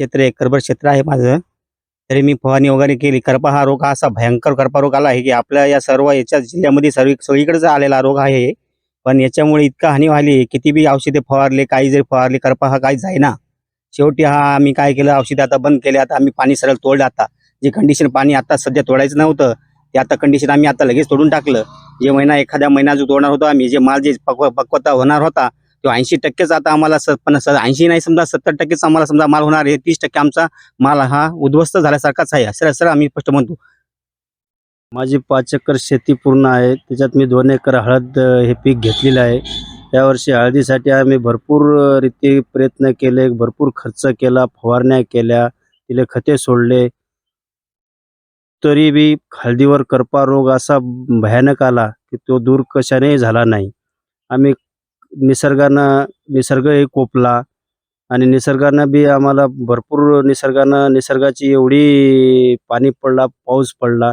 क्षेत्र एकरभर क्षेत्र आहे माझं. तरी मी फवारणी वगैरे केली. करपा हा रोग हा असा भयंकर करपा रोग आला आहे की आपल्या या सर्व याच्या जिल्ह्यामध्ये सर्व सगळीकडेच आलेला रोग आहे पण याच्यामुळे इतका हानी व्हायली किती बी औषधे फवारले काही जरी फवारले करपा हा काही जाईना. शेवटी हा आम्ही काय केलं? औषधे आता बंद केले. आता आम्ही पाणी सरळ तोडलं आता. जे कंडिशन पाणी आता सध्या तोडायचं नव्हतं ते आता कंडिशन आम्ही आता लगेच तोडून टाकलं. जे महिना एखाद्या महिना जो तोडणार होतो आम्ही जे माल जे पक्व पक्वता होणार होता तो ऐंशी टक्केच आता आम्हाला स पण ऐंशी नाही समजा सत्तर टक्केच आम्हाला समजा माल होणार आहे तीस टक्के आमचा माल हा उद्ध्वस्त झाल्यासारखाच आहे. असं असं आम्ही स्पष्ट म्हणतो. माझी पाच एकर शेती पूर्ण आहे. त्याच्यात मी दोन एकर हळद हे पीक घेतलेलं आहे. यावर्षी हळदीसाठी आम्ही भरपूर रीती प्रयत्न केले भरपूर खर्च केला फवारण्या केल्या तिले खते सोडले. तरी बी हळदीवर करपा रोग असा भयानक आला की तो दूर कशाने झाला नाही. आम्ही निसर्गानं निसर्गही कोपला आणि निसर्गानं बी आम्हाला भरपूर निसर्गानं निसर्गाची एवढी पाणी पडला पाऊस पडला.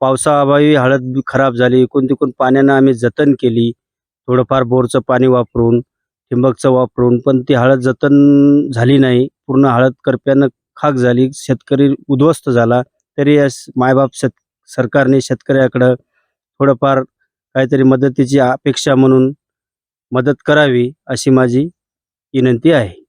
पावसाअभावी हळद बी खराब झाली. इकून तिकून पाण्यानं आम्ही जतन केली. थोडंफार बोरचं पाणी वापरून ठिंबकचं वापरून पण ती हळद जतन झाली नाही. पूर्ण हळद करप्यानं खाक झाली. शेतकरी उद्ध्वस्त झाला. तरी या मायबाप शेत सरकारने शेतकऱ्याकडं थोडंफार काहीतरी मदतीची अपेक्षा म्हणून मदत करावी अशी माझी विनंती आहे.